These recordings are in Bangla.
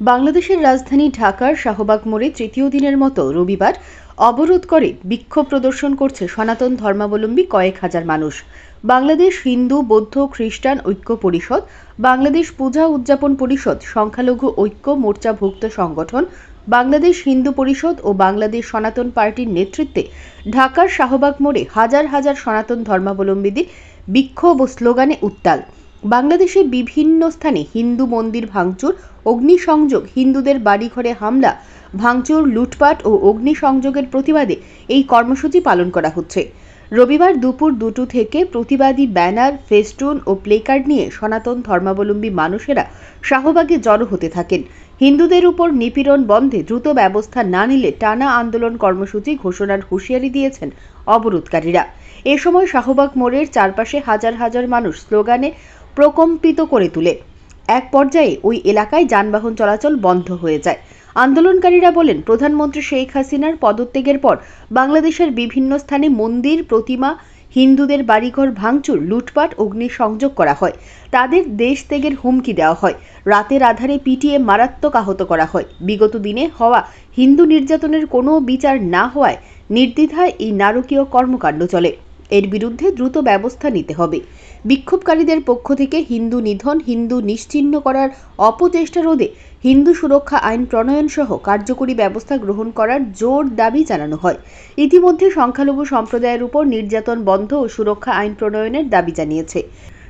বাংলাদেশের রাজধানী ঢাকার শাহবাগ মোড়ে তৃতীয় দিনের মতো রবিবার অবরোধ করে বিক্ষোভ প্রদর্শন করছে সনাতন ধর্মাবলম্বী কয়েক হাজার মানুষ। বাংলাদেশ হিন্দু, বৌদ্ধ, খ্রিস্টান ঐক্য পরিষদ, বাংলাদেশ পূজা উদযাপন পরিষদ, সংখ্যালঘু ঐক্য মোর্চাভুক্ত সংগঠন, বাংলাদেশ হিন্দু পরিষদ ও বাংলাদেশ সনাতন পার্টির নেতৃত্বে ঢাকার শাহবাগ মোড়ে হাজার হাজার সনাতন ধর্মাবলম্বীদের বিক্ষোভ ও স্লোগানে উত্তাল। বাংলাদেশে বিভিন্ন স্থানে হিন্দু মন্দির ভাঙচুর, অগ্নিসংযোগ, হিন্দুদের বাড়িঘরে হামলা, ভাঙচুর, লুটপাট ও অগ্নিসংযোগের প্রতিবাদে এই কর্মসূচি পালন করা হচ্ছে। রবিবার দুপুর দুটো থেকে প্রতিবাদী ব্যানার, ফেস্টুন ও প্লেকার্ড নিয়ে সনাতন ধর্মাবলম্বী মানুষেরা শাহবাগে জড়ো হতে থাকেন। হিন্দুদের উপর নিপীড়ন বন্ধে দ্রুত ব্যবস্থা না নিলে টানা আন্দোলন কর্মসূচি ঘোষণার হুঁশিয়ারি দিয়েছেন অবরোধকারীরা। এ সময় শাহবাগ মোড়ের চারপাশে হাজার হাজার মানুষ স্লোগানে প্রকম্পিত করে তোলে। এক পর্যায়ে ওই এলাকায় যানবাহন চলাচল বন্ধ হয়ে যায়। আন্দোলনকারীরা বলেন, প্রধানমন্ত্রী শেখ হাসিনার পদত্যাগের পর বাংলাদেশের বিভিন্ন স্থানে মন্দির, প্রতিমা, হিন্দুদের বাড়িঘর ভাঙচুর, লুটপাট, অগ্নিসংযোগ করা হয়। তাদের দেশ ত্যাগের হুমকি দেওয়া হয়। রাতের আধারে পিটিয়ে মারাত্মক আহত করা হয়। বিগত দিনে হওয়া হিন্দু নির্যাতনের কোনো বিচার না হওয়ায় নির্দ্বিধায় এই নারকীয় কর্মকাণ্ড চলে। এর বিরুদ্ধে দ্রুত ব্যবস্থা নিতে হবে। বিক্ষোভকারীদের পক্ষ থেকে হিন্দু নিধন, হিন্দু নিশ্চিহ্ন করার অপচেষ্টা রোধে হিন্দু সুরক্ষা আইন প্রণয়ন সহ কার্যকরী ব্যবস্থা গ্রহণ করার জোর দাবি জানানো হয়। ইতিমধ্যে সংখ্যালঘু সম্প্রদায়ের উপর নির্যাতন বন্ধ ও সুরক্ষা আইন প্রণয়নের দাবি জানিয়েছে।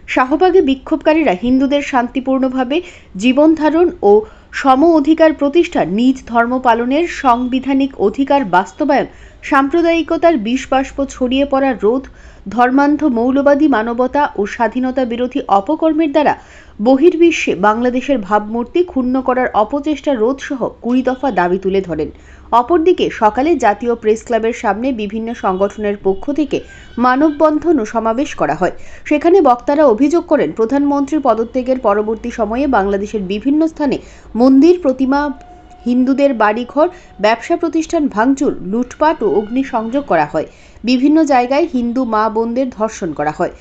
শাহবাগে বিক্ষোভকারীরা হিন্দুদের শান্তিপূর্ণভাবে জীবনধারণ ও সম অধিকার প্রতিষ্ঠা নিজ ধর্ম পালনের সাংবিধানিক অধিকার বাস্তবায়ন সাম্প্রদায়িকতার বিষবাষ্প ছড়িয়ে পড়া রোধ, ধর্মান্ধ মৌলবাদী মানবতা ও স্বাধীনতা বিরোধী অপকর্মের দ্বারা বহির্বিশ্বে বাংলাদেশের ভাবমূর্তি ক্ষুণ্ণ করার অপচেষ্টা রোধ সহ কুড়ি দফা দাবি তুলে ধরেন। অপরদিকে সকালে জাতীয় প্রেস ক্লাবের সামনে বিভিন্ন সংগঠনের পক্ষ থেকে মানববন্ধন ও সমাবেশ করা হয়। সেখানে বক্তারা অভিযোগ করেন, প্রধানমন্ত্রীর পদত্যাগের পরবর্তী সময়ে বাংলাদেশের বিভিন্ন স্থানে মন্দির প্রতিমা হিন্দুদের বাড়িঘর, ব্যবসা প্রতিষ্ঠান, ভাঙচুর, লুটপাট ও অগ্নিসংযোগ করা হয়। বিভিন্ন জায়গায় হিন্দু মা বোনদের ধর্ষণ করা হয়।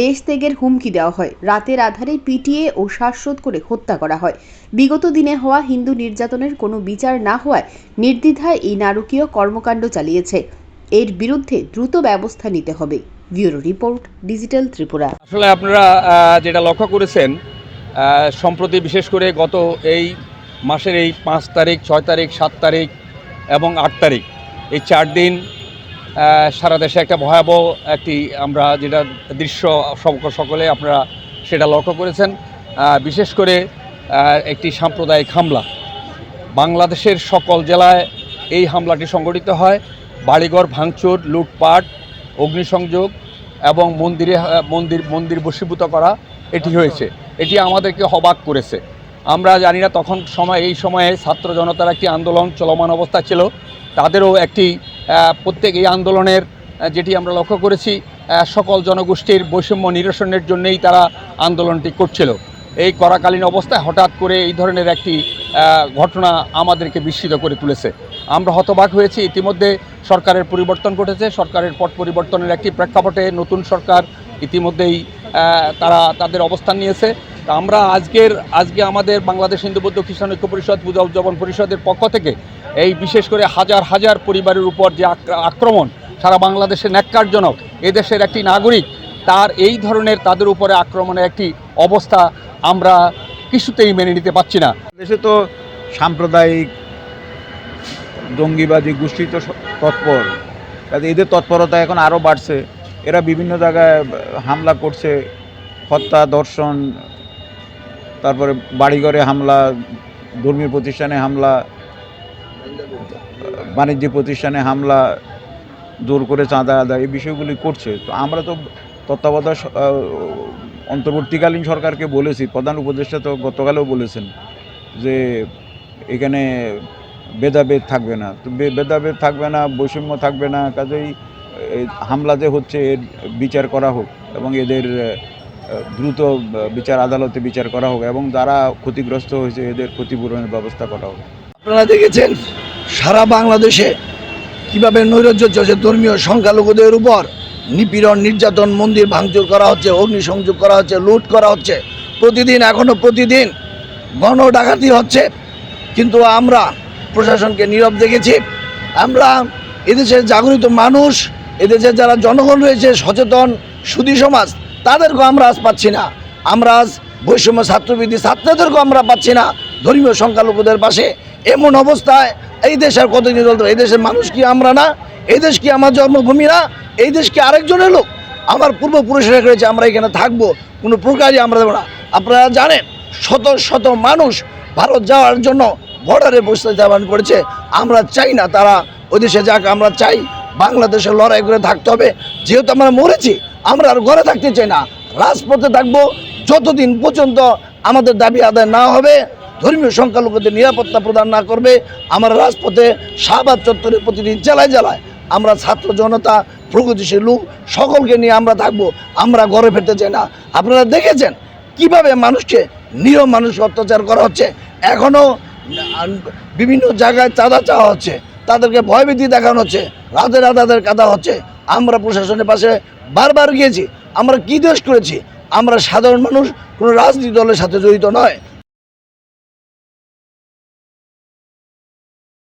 দেশ ত্যাগের হুমকি দেওয়া হয়। রাতের আধারে পিটিয়ে ও শ্বাসরোধ করে হত্যা করা হয়। বিগত দিনে হওয়া হিন্দু নির্যাতনের কোনো বিচার না হওয়ায় নির্দ্বিধায় এই নারকীয় কর্মকাণ্ড চালিয়েছে। এর বিরুদ্ধে দ্রুত ব্যবস্থা নিতে হবে। Bureau report, digital Tripura. আসলে আপনারা যেটা লক্ষ্য করেছেন সম্প্রতি বিশেষ করে গত এই মাসের এই পাঁচ তারিখ, ছয় তারিখ, সাত তারিখ এবং আট তারিখ। এই চার দিন সারা দেশে একটা ভয়াবহ একটি আমরা যেটা দৃশ্য সক- সকলে আপনারা সেটা লক্ষ্য করেছেন। বিশেষ করে একটি সাম্প্রদায়িক হামলা। বাংলাদেশের সকল জেলায় এই হামলাটি সংগঠিত হয়। বাড়িঘর, ভাঙচুর, লুটপাট, অগ্নিসংযোগ এবং মন্দিরে মন্দির মন্দির বশীভূত করা এটি হয়েছে। এটি আমাদেরকে অবাক করেছে। আমরা জানি না তখন সময়, এই সময়ে ছাত্র জনতার একটি আন্দোলন চলমান অবস্থা ছিল। তাদেরও একটি প্রত্যেক এই আন্দোলনের যেটি আমরা লক্ষ্য করেছি সকল জনগোষ্ঠীর বৈষম্য নিরসনের জন্যই তারা আন্দোলনটি করছিল। এই করাকালীন অবস্থায় হঠাৎ করে এই ধরনের একটি ঘটনা আমাদেরকে বিস্মিত করে তুলেছে। আমরা হতবাক হয়েছি, ইতিমধ্যে সরকারের পরিবর্তন ঘটেছে, সরকারের পট পরিবর্তনের একটি প্রেক্ষাপটে নতুন সরকার ইতিমধ্যেই তারা তাদের অবস্থান নিয়েছে। আমরা আজকের, আজকে আমাদের বাংলাদেশ হিন্দু বৌদ্ধ খ্রিস্টান ঐক্য পরিষদ, পূজা উদযাপন পরিষদের পক্ষ থেকে এই বিশেষ করে হাজার হাজার পরিবারের উপর যে আক্র- আক্রমণ সারা বাংলাদেশে ন্যাক্কারজনক, এদেশের একটি নাগরিক, তার এই ধরনের তাদের উপরে আক্রমণের একটি অবস্থা আমরা কিছুতেই মেনে নিতে পারছি না। দেশে তো সাম্প্রদায়িক জঙ্গিবাদী গোষ্ঠী তো তৎপর। কাজে এদের তৎপরতা এখন আরও বাড়ছে। এরা বিভিন্ন জায়গায়, হামলা করছে, হত্যা, দর্শন তারপরে বাড়িঘরে হামলা, ধর্মীয় প্রতিষ্ঠানে হামলা বাণিজ্যিক প্রতিষ্ঠানে হামলা, জোর করে চাঁদা আদায়, এই বিষয়গুলি করছে। তো আমরা তো তত্ত্বাবধায়ক অন্তর্বর্তীকালীন সরকারকে বলেছি, প্রধান উপদেষ্টা তো গতকালেও বলেছেন যে এখানে ভেদাভেদ থাকবে না। তো ভেদাভেদ থাকবে না, বৈষম্য থাকবে না, কাজেই হামলা যে হচ্ছে এর বিচার করা হোক এবং এদের দ্রুত বিচার, আদালতে বিচার করা হোক এবং যারা ক্ষতিগ্রস্ত হয়েছে, এদের ক্ষতিপূরণের ব্যবস্থা করা হোক। আপনারা দেখেছেন, সারা বাংলাদেশে কীভাবে নৈরাজ্য চলছে ধর্মীয় সংখ্যালঘুদের উপর নিপীড়ন, নির্যাতন, মন্দির ভাঙচুর করা হচ্ছে, অগ্নিসংযোগ করা হচ্ছে, লুট করা হচ্ছে। প্রতিদিন, এখনও প্রতিদিন গণ ডাকাতি হচ্ছে। কিন্তু আমরা প্রশাসনকে নীরব দেখেছি। আমরা এদেশের জাগরিত মানুষ, এদেশের যারা জনগণ রয়েছে, সচেতন, সুদী সমাজ তাদেরকেও আমরা আজ পাচ্ছি না। আমরা আজ বৈষম্য ছাত্রবৃত্তি ছাত্রদেরকেও আমরা পাচ্ছি না। ধর্মীয় সংখ্যালঘুদের পাশে। এমন অবস্থায় এই দেশের কতদিন চলতো এই দেশের মানুষ কি আমরা না? এই দেশ কি আমার জন্মভূমি না? এই দেশ কি আরেকজনের লোক? আমার পূর্বপুরুষরা করেছে, আমরা এখানে থাকব, কোনো প্রকারই আমরা দেবো না। আপনারা জানেন, শত শত মানুষ ভারত যাওয়ার জন্য বর্ডারে বসতে যাওয়ান করেছে। আমরা চাই না তারা ওই দেশে যাক, আমরা চাই বাংলাদেশে লড়াই করে থাকতে হবে। যেহেতু আমরা মরেছি আমরা আর ঘরে থাকতে চাই না। রাজপথে থাকব যতদিন পর্যন্ত আমাদের দাবি আদায় না হবে, ধর্মীয় সংখ্যালঘুদের নিরাপত্তা প্রদান না করবে, আমরা রাজপথে শাহবাগ চত্বরে প্রতিদিন জেলায় জেলায় আমরা ছাত্র জনতা, প্রগতিশীল লোক, সকলকে নিয়ে আমরা থাকব, আমরা ঘরে ফিরতে চাই না। আপনারা দেখেছেন কীভাবে মানুষকে নিরম মানুষ অত্যাচার করা হচ্ছে? এখনও বিভিন্ন জায়গায় চাঁদা চাওয়া হচ্ছে, তাদেরকে ভয়ভীতি দেখানো হচ্ছে রাতে তাদের কাদা হচ্ছে। আমরা প্রশাসনের পাশে বারবার গিয়েছি, আমরা কি দেশ করেছি? আমরা সাধারণ মানুষ, কোনো রাজনীতি দলের সাথে জড়িত নয়।